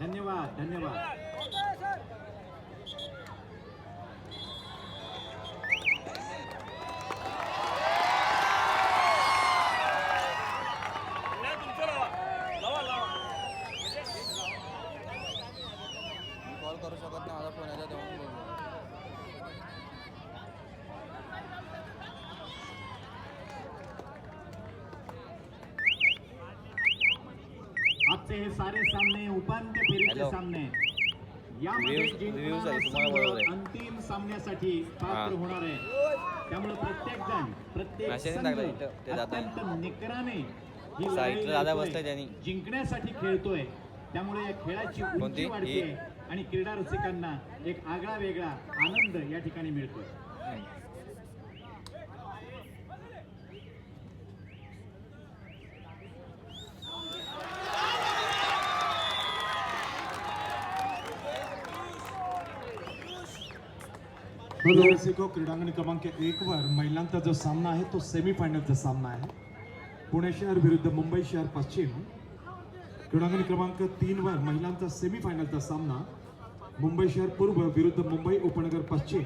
धन्यवाद धन्यवाद मी कॉल करू शकत नाही माझा फोन याचा देऊन बोललो आजचे हे सारे सामने उपांत्य फेरीचे. सामने यामध्ये जिंकणारा संघ. अंतिम सामन्यासाठी पात्र. होणार आहे त्यामुळे प्रत्येक जण प्रत्येक संघ. अत्यंत निकराने ही लढाई. जिंकण्यासाठी खेळतोय त्यामुळे या खेळाची? उंची वाढते? आणि क्रीडा रसिकांना एक आगळा वेगळा आनंद या ठिकाणी मिळतोय रसिको क्रीडांगण क्रमांक एक वर महिलांचा जो सामना आहे तो सेमीफायनलचा सामना आहे. पुणे शहर विरुद्ध मुंबई शहर पश्चिम. क्रीडांगण क्रमांक तीन वर महिलांचा सेमीफायनलचा सामना. मुंबई शहर पूर्व विरुद्ध मुंबई उपनगर पश्चिम.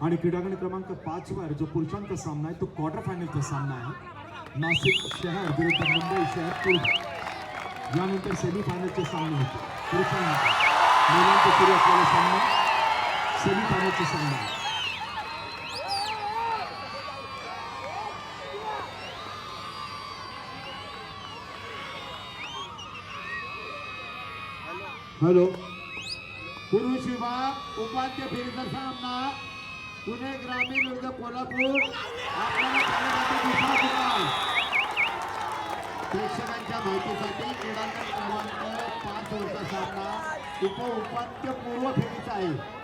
आणि क्रीडांगण क्रमांक पाच वर जो पुरुषांचा सामना आहे तो क्वार्टर फायनलचा सामना आहे. नाशिक शहर विरुद्ध मुंबई शहर पूर्व. यानंतर सेमीफायनलचे सामने होते पुरुषांनंतर सुरू असलेला सामना. सामने. हॅलो पुरुष विभाग उपांत्य फेरीचा सामना पुणे ग्रामीण विरुद्ध कोल्हापूर. प्रेक्षकांच्या माहितीसाठी क्रीडांगण क्रमांक पाच वरचा सामना उप उपांत्य पूर्व फेरीचा आहे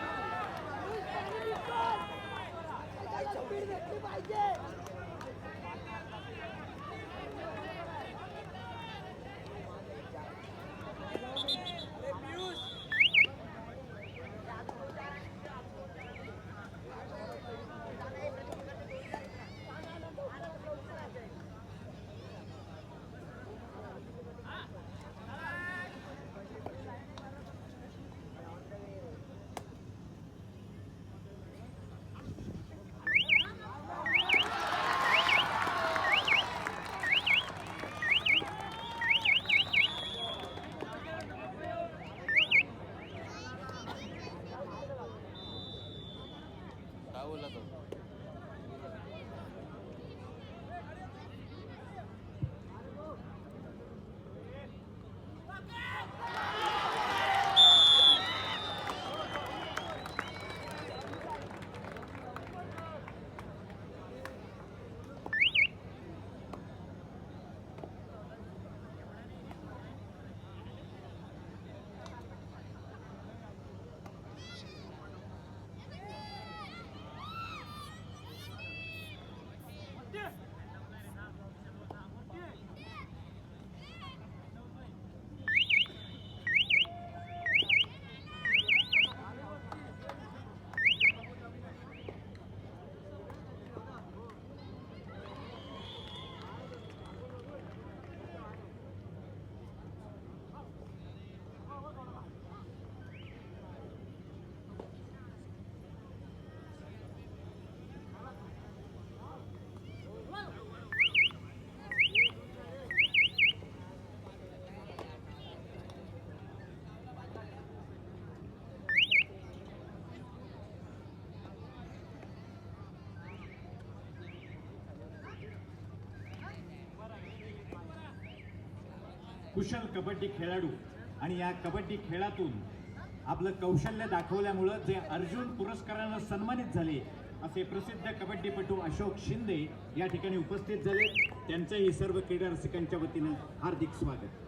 कुशल कबड्डी खेळाडू. आणि या कबड्डी खेळातून आपलं कौशल्य दाखवल्यामुळं जे अर्जुन पुरस्कारानं सन्मानित झाले असे प्रसिद्ध कबड्डीपटू अशोक शिंदे या ठिकाणी उपस्थित झाले. त्यांचंही सर्व क्रीडा रसिकांच्या वतीनं हार्दिक स्वागत.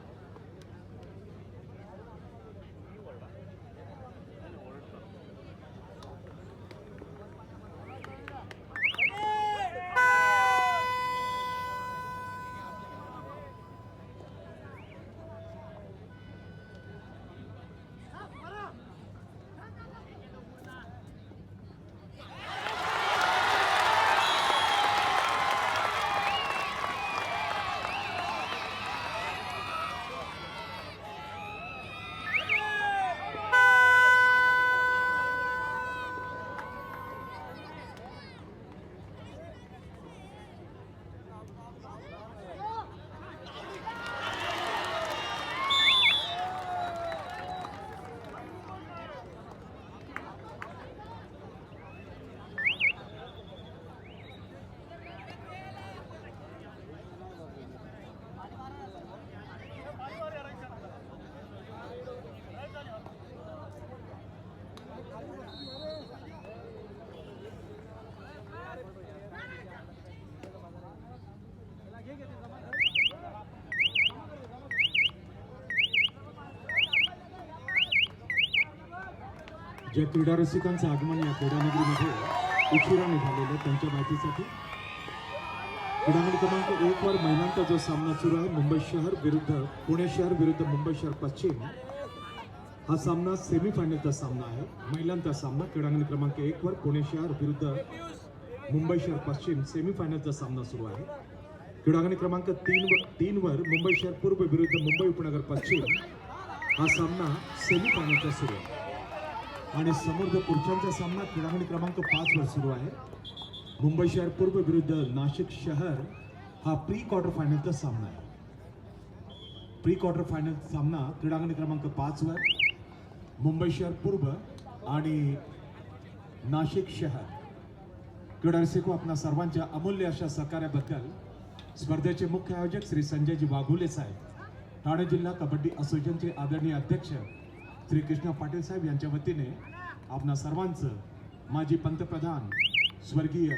ज्या क्रीडा रसिकांचं आगमन या क्रीडानगरीमध्ये उशिराने झालेलं त्यांच्या माहितीसाठी. क्रीडांगण क्रमांक एक वर महिलांचा जो सामना सुरू आहे मुंबई शहर विरुद्ध पुणे शहर विरुद्ध मुंबई शहर पश्चिम हा सामना सेमीफायनलचा सामना आहे. महिलांचा सामना क्रीडांगण क्रमांक एक वर पुणे शहर विरुद्ध मुंबई शहर पश्चिम सेमीफायनलचा सामना सुरू आहे. क्रीडांगण क्रमांक तीन तीनवर तीन वर मुंबई शहर पूर्व विरुद्ध मुंबई उपनगर पश्चिम हा सामना सेमीफायनलचा सुरू आहे. आणि समोर जो पुरुषांचा सामना क्रीडांगण क्रमांक पाच वर सुरू आहे. मुंबई शहर पूर्व विरुद्ध नाशिक शहर हा प्री क्वार्टर फायनलचा सामना आहे. प्री क्वार्टर फायनल सामना क्रीडांगण क्रमांक पाच वर मुंबई शहर पूर्व आणि नाशिक शहर. क्रीडारसिको आपणा सर्वांच्या अमूल्य अशा सहकार्याबद्दल. स्पर्धेचे मुख्य आयोजक श्री संजयजी वाघुले साहेब. ठाणे जिल्हा कबड्डी असोसिएशनचे आदरणीय अध्यक्ष श्री कृष्णा पाटील साहेब यांच्या वतीने आपणा सर्वांचं माजी पंतप्रधान स्वर्गीय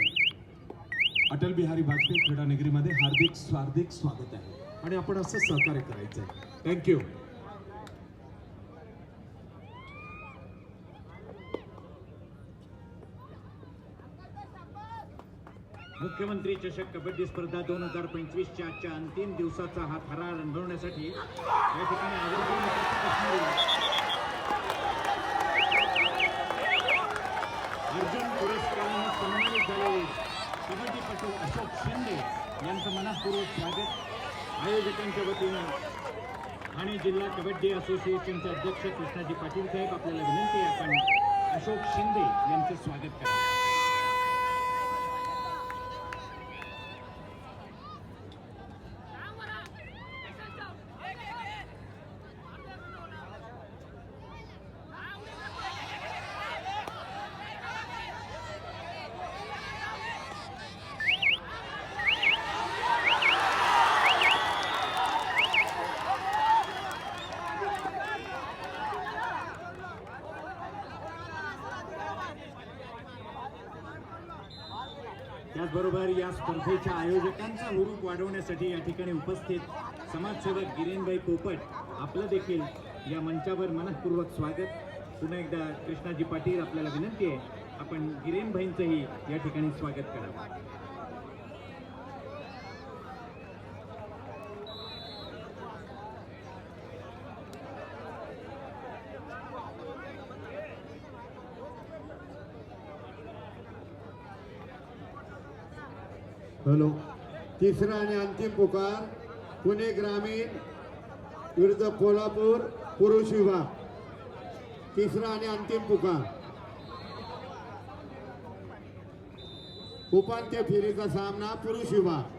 अटल बिहारी वाजपेयी क्रीडा नगरीमध्ये हार्दिक स्वार्थिक स्वागत आहे. आणि आपण असं सहकार्य करायचं आहे थँक्यू मुख्यमंत्री चषक कबड्डी स्पर्धा दोन हजार पंचवीसच्या आजच्या अंतिम दिवसाचा हा थरार रंगवण्यासाठी या ठिकाणी आवर्जून उपस्थित असणारे अर्जुन पुरस्कारानं सन्मानित झालेले कबड्डीपटू अशोक शिंदे यांचं मनपूर्वक स्वागत. आयोजकांच्या वतीनं ठाणे जिल्हा कबड्डी असोसिएशनचे अध्यक्ष कृष्णाजी पाटील साहेब आपल्याला विनंती आहे आपण अशोक शिंदे यांचं स्वागत करा त्याचबरोबर या स्पर्धेच्या आयोजकांचा हुरूप वाढवण्यासाठी या ठिकाणी उपस्थित समाजसेवक गिरीनभाई पोपट आपलं देखील या मंचावर मनपूर्वक स्वागत. पुन्हा एकदा कृष्णाजी पाटील आपल्याला विनंती आहे आपण गिरीनभाईंचंही या ठिकाणी स्वागत करावं. हॅलो. तिसरा आणि अंतिम पुकार पुणे ग्रामीण विरुद्ध कोल्हापूर पुरुष विभाग. तिसरा आणि अंतिम पुकार. उपांत्य फेरीचा सामना पुरुष विभाग.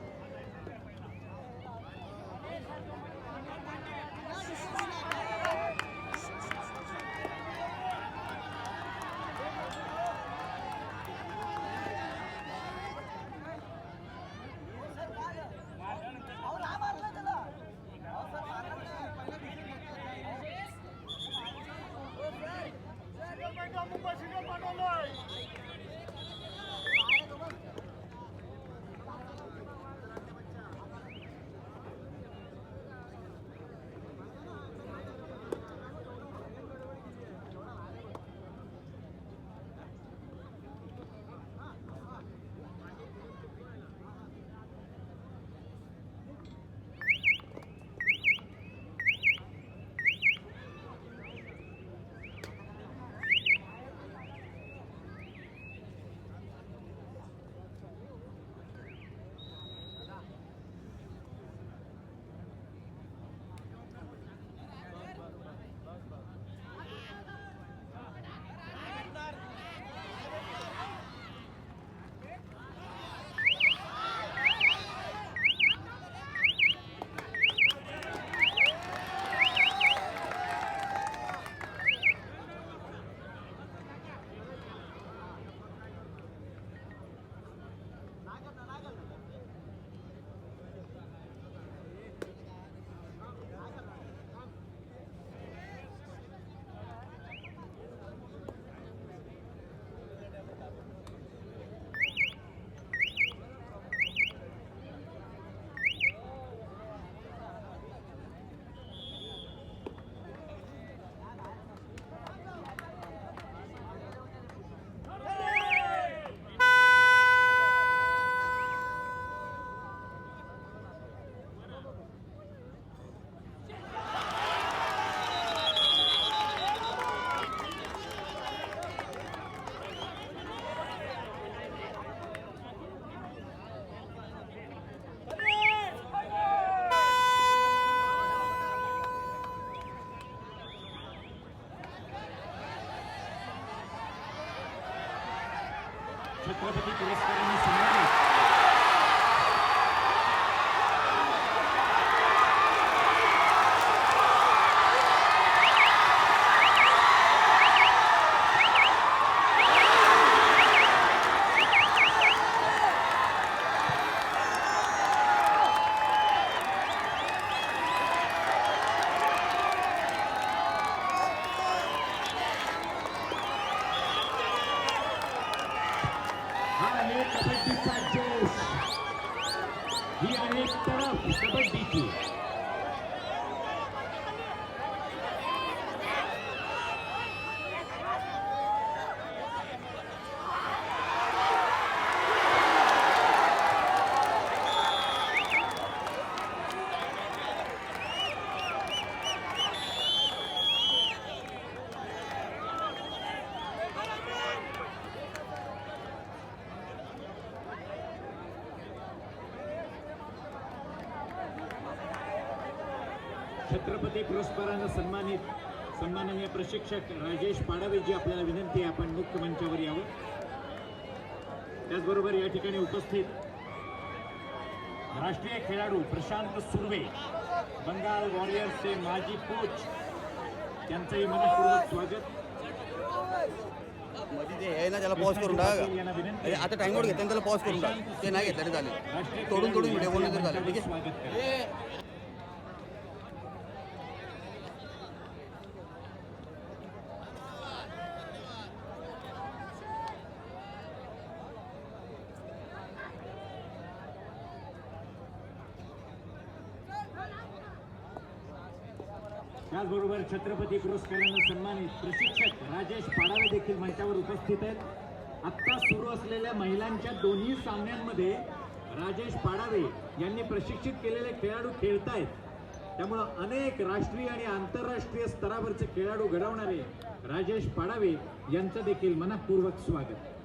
ના પૂછો તો प्रशिक्षक राजेश पाडावेजी आपल्याला विनंती आहे आपण मुख्य मंचावर यावं. त्याचबरोबर या ठिकाणी उपस्थित राष्ट्रीय खेळाडू प्रशांत सुर्वे बंगाल वॉरियर्सचे माजी कोच त्यांचंही मनपूर्वक स्वागत. ना त्याला पॉज करून टाका. अरे आता टाइम आउट घेतला त्याला पॉज करून टाक. ते नाही घेतलं तरी चालेल राष्ट्रीय तोडून तोडून व्हिडिओ यांचं तरी चालेल ठीक मंचावर आहे स्वागत करा त्याचबरोबर छत्रपती पुरस्कारानं सन्मानित प्रशिक्षक राजेश पाडावे देखील मंचावर उपस्थित आहेत. आत्ता सुरू असलेल्या महिलांच्या दोन्ही सामन्यांमध्ये राजेश पाडावे यांनी प्रशिक्षित केलेले खेळाडू खेळतायत. त्यामुळं अनेक राष्ट्रीय आणि आंतरराष्ट्रीय स्तरावरचे खेळाडू घडवणारे राजेश पाडावे यांचं देखील मनपूर्वक स्वागत.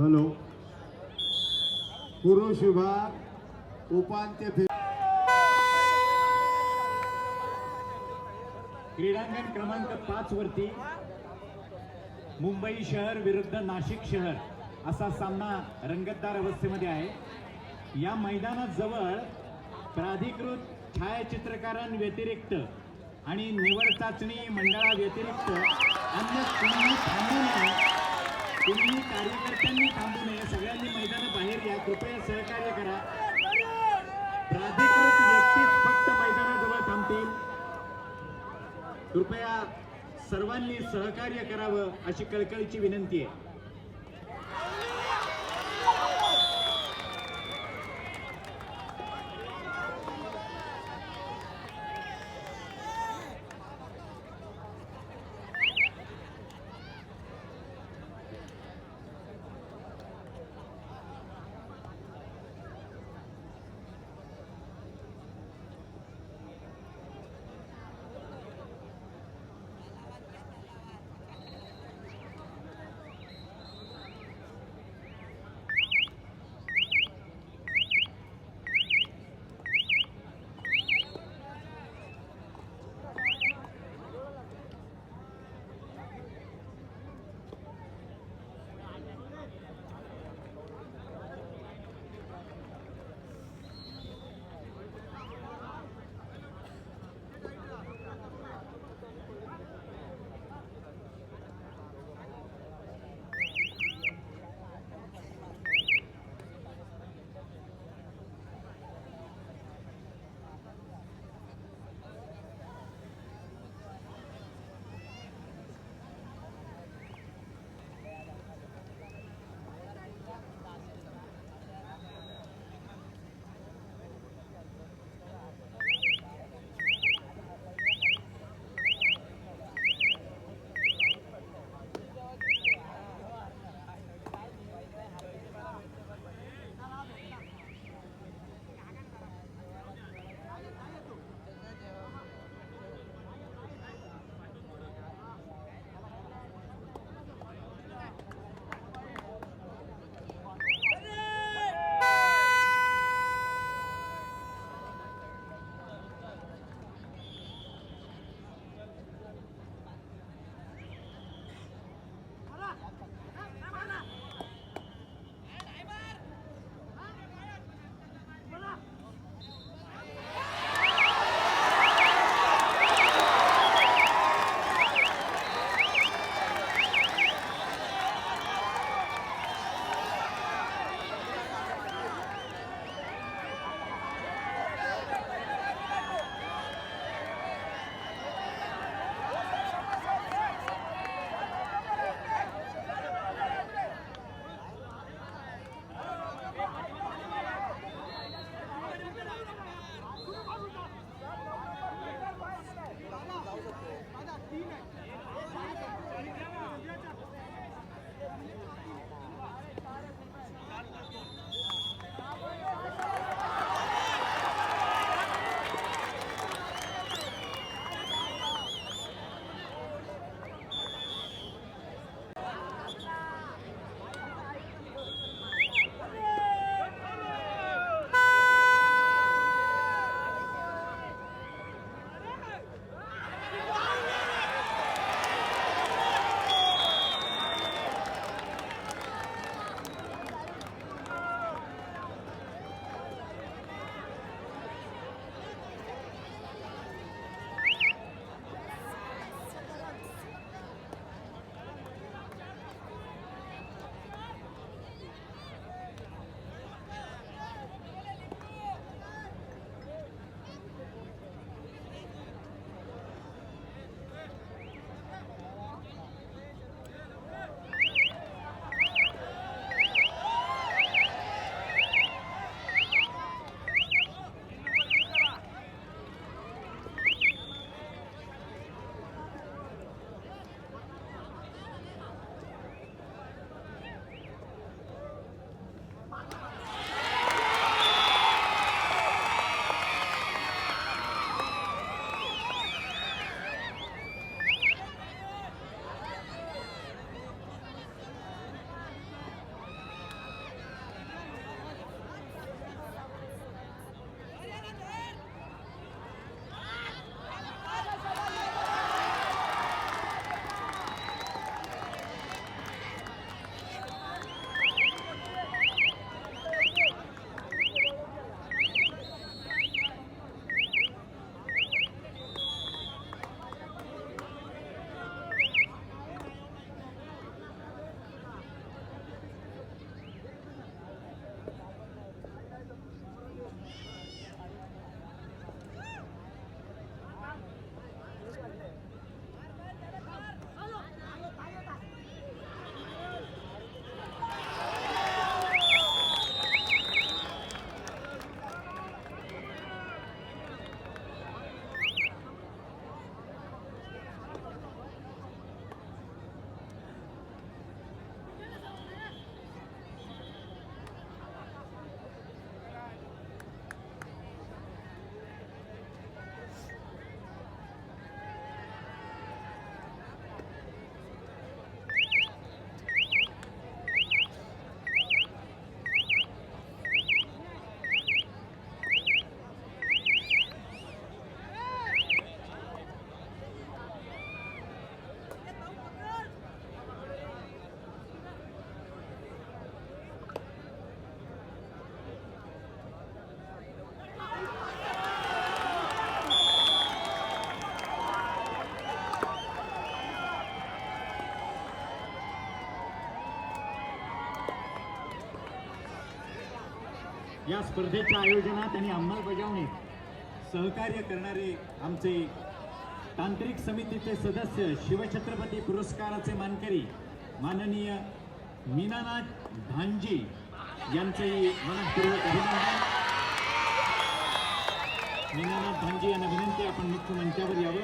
हॅलो. पुरुष विभाग उपांत्य फे क्रीडांगण क्रमांक पाच वरती मुंबई शहर विरुद्ध नाशिक शहर असा सामना रंगतदार अवस्थेमध्ये आहे. या मैदानाजवळ प्राधिकृत छायाचित्रकारां व्यतिरिक्त आणि निवड चाचणी मंडळाव्यतिरिक्त अन्य कुणीही थांबू नये तुम्ही कार्यकर्त्यांनी थांबू नये सगळ्यांनी मैदाना बाहेर या. कृपया सहकार्य करा. प्राधिकृत व्यक्तीच फक्त मैदानाजवळ थांबतील. कृपया सर्वांनी सहकार्य करावं अशी कळकळीची विनंती आहे. या स्पर्धेच्या आयोजनात आणि अंमलबजावणीत सहकार्य करणारे आमचे तांत्रिक समितीचे सदस्य शिवछत्रपती पुरस्काराचे मानकरी माननीय मीनानाथ धांजी यांचेही मनपूर्वक अभिनंदन. मीनानाथ भांजी यांना विनंती आपण मुख्य मंचावर यावं.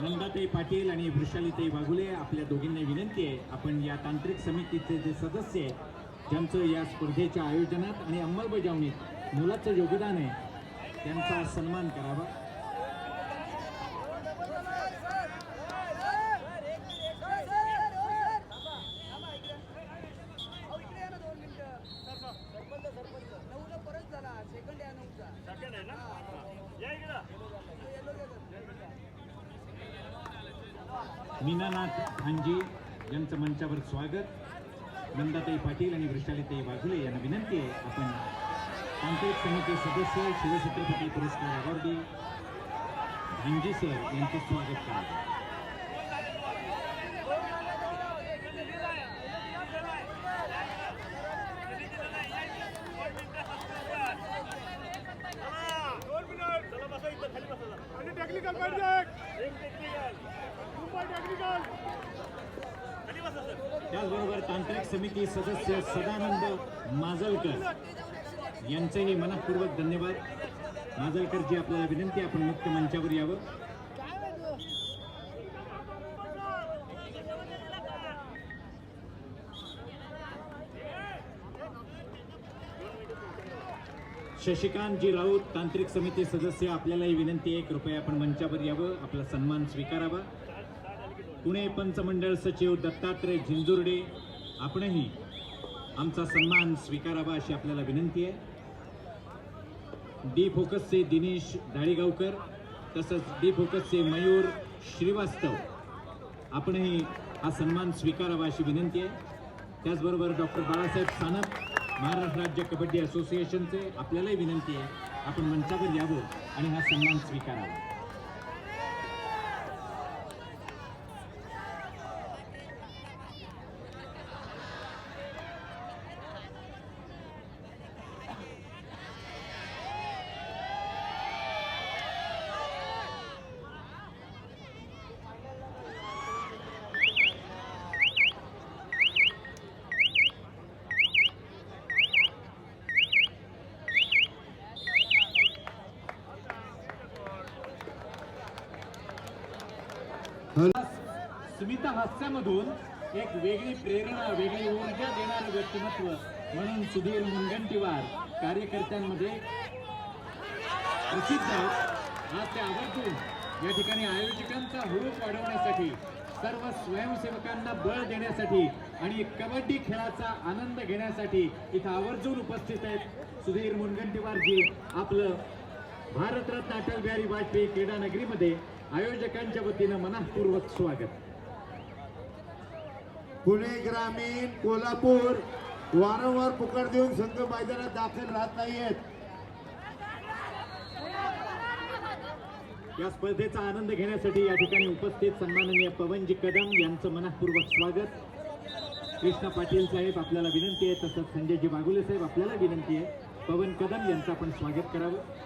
नंदाताई पाटील आणि वृषालीताई वाघुले आपल्या दोघींना विनंती आहे. आपण या तांत्रिक समितीचे जे सदस्य आहेत ज्यांचं या स्पर्धेच्या आयोजनात आणि अंमलबजावणीत मुलाचं योगदान आहे. त्यांचा सन्मान करावा. मीनानाथ खानजी यांचं मंचावर स्वागत. नंदाताई पाटील आणि वृषालीताई वाघुले यांना विनंती आहे आपण तांत्रिक समिती सदस्य शिवछत्रपती पुरस्कार अवॉर्डी भांजी सर यांचे स्वागत करा त्याचबरोबर तांत्रिक समिती सदस्य सदानंद माजलकर. यांचेही मनपूर्वक धन्यवाद. माजलकरजी आपल्याला विनंती आपण मुख्य मंचावर यावं. शशिकांतजी राऊत तांत्रिक समिती सदस्य आपल्यालाही विनंती आहे कृपया आपण मंचावर यावं. आपला सन्मान स्वीकारावा. पुणे पंचमंडळ सचिव दत्तात्रय झिंजुर्डे आपणही आमचा सन्मान स्वीकारावा अशी आपल्याला विनंती आहे. डी फोकसचे दिनेश दाळीगावकर तसंच डी फोकसचे मयूर श्रीवास्तव. आपणही हा सन्मान स्वीकारावा अशी विनंती आहे. त्याचबरोबर डॉक्टर बाळासाहेब सानप महाराष्ट्र राज्य कबड्डी असोसिएशनचे आपल्यालाही विनंती आहे. आपण मंचावर यावं आणि हा सन्मान स्वीकारावा. स्मिता हास्यामधून एक वेगळी प्रेरणा वेगळी ऊर्जा देणारं व्यक्तिमत्व म्हणून सुधीर मुनगंटीवार कार्यकर्त्यांमध्ये प्रसिद्ध आहेत. आज ते आवर्जून या ठिकाणी आयोजकांचा हुरूप वाढवण्यासाठी सर्व स्वयंसेवकांना बळ देण्यासाठी आणि कबड्डी खेळाचा आनंद घेण्यासाठी इथं आवर्जून उपस्थित आहेत सुधीर मुनगंटीवारजी. आपलं भारतरत्न अटल बिहारी वाजपेयी क्रीडा नगरीमध्ये आयोजकांच्या वतीनं मनःपूर्वक स्वागत. पुणे ग्रामीण कोल्हापूर वारंवार पुकार देऊन संघ मैदानात दाखल राहत नाहीयेत. या स्पर्धेचा आनंद घेण्यासाठी या ठिकाणी उपस्थित सन्माननीय पवनजी कदम यांचं मनापूर्वक स्वागत. कृष्णा पाटील साहेब आपल्याला विनंती आहे तसंच संजयजी बागुले साहेब आपल्याला विनंती आहे. पवन कदम यांचं आपण स्वागत करावं.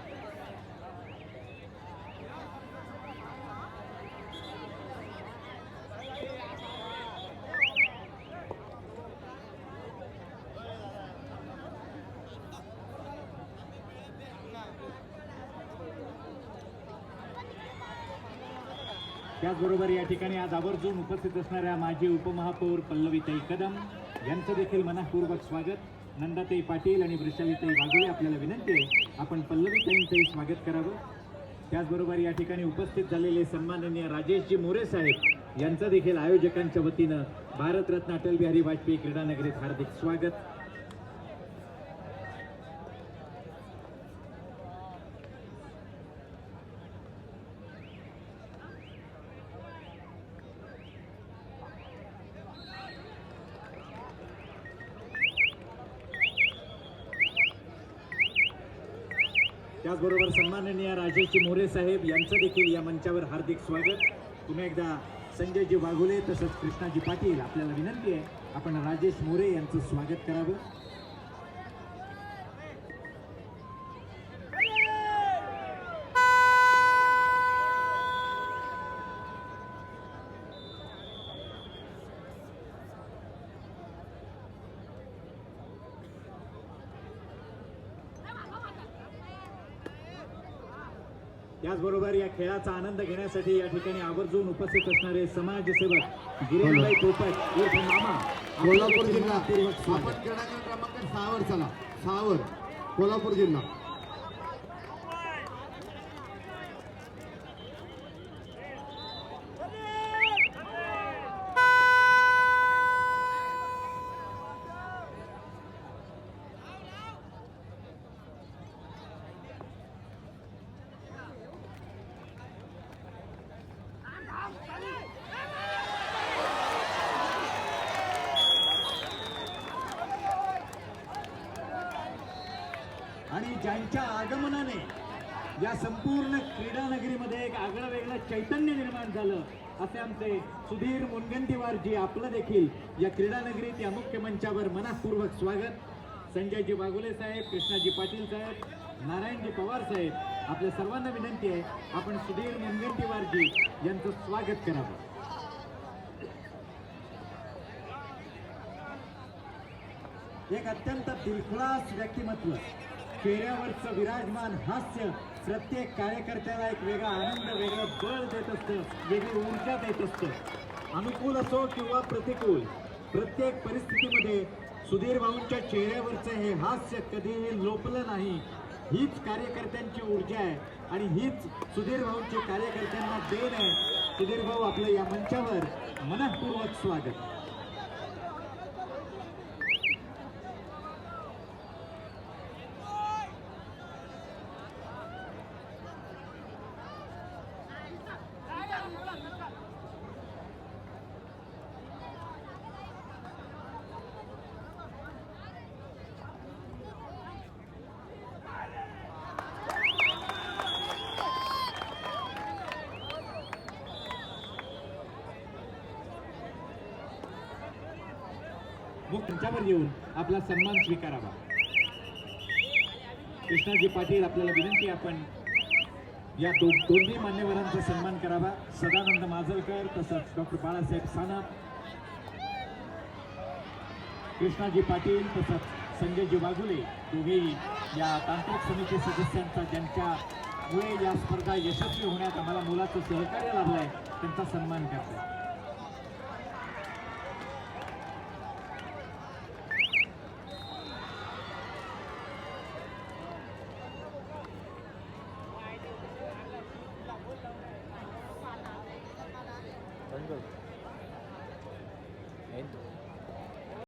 त्याचबरोबर या ठिकाणी आज आवर्जून उपस्थित असणाऱ्या माजी उपमहापौर पल्लवीताई कदम यांचं देखील मनःपूर्वक स्वागत. नंदाताई पाटील आणि वृषालीताई वाघुळे आपल्याला विनंती आहे आपण पल्लवीताईंचंही स्वागत करावं. त्याचबरोबर या ठिकाणी उपस्थित झालेले सन्माननीय राजेशजी मोरे साहेब यांचं देखील आयोजकांच्या वतीनं भारतरत्न अटल बिहारी वाजपेयी क्रीडानगरीत हार्दिक स्वागत. त्याचबरोबर सन्माननीय राजेशजी मोरे साहेब यांचं देखील या मंचावर हार्दिक स्वागत. पुन्हा एकदा संजयजी वाघुले तसंच कृष्णाजी पाटील आपल्याला विनंती आहे आपण राजेश मोरे यांचं स्वागत करावं. त्याचबरोबर या खेळाचा आनंद घेण्यासाठी या ठिकाणी आवर्जून उपस्थित असणारे समाजसेवक गिरीशभाई पोपट उर्फ मामा कोल्हापूर जिल्हा. आपण क्रमांक सहावर चला. सहावर. कोल्हापूर जिल्हा आणि ज्यांच्या आगमनाने या संपूर्ण क्रीडा नगरीमध्ये एक आगळं वेगळं चैतन्य निर्माण झालं असे आमचे सुधीर मुनगंटीवार जी आपलं देखील या क्रीडा नगरीत या मुख्य मंचावर मनापूर्वक स्वागत. संजयजी वाघोले साहेब कृष्णाजी पाटील साहेब नारायणजी पवार साहेब आपल्या सर्वांना विनंती आहे आपण सुधीर मुनगंटीवारजी यांचं स्वागत करावं. एक अत्यंत दिलखुलास व्यक्तिमत्व. चेहऱ्यावरचं विराजमान हास्य प्रत्येक कार्यकर्त्याला एक वेगळा आनंद वेगळं बळ देत असतं वेगळी ऊर्जा देत असतं. अनुकूल असो किंवा प्रतिकूल प्रत्येक परिस्थितीमध्ये सुधीर भाऊंच्या चेहऱ्यावरचं हे हास्य कधीही लोपलं नाही. हीच कार्यकर्त्यांची ऊर्जा आहे आणि हीच सुधीर भाऊंची कार्यकर्त्यांना देण आहे. सुधीर भाऊ आपलं या मंचावर मनपूर्वक स्वागत. मग मंचावर येऊन आपला सन्मान स्वीकारावा. कृष्णाजी पाटील आपल्याला विनंती आपण या दो दोन्ही मान्यवरांचा सन्मान करावा. सदानंद माजलकर तसंच डॉक्टर बाळासाहेब सानप कृष्णाजी पाटील तसंच संजयजी वाघुले दोघेही या तांत्रिक समिती सदस्यांचा ज्यांच्यामुळे या स्पर्धा यशस्वी होण्यात आम्हाला मुलाचं सहकार्य लाभलं आहे त्यांचा सन्मान करतात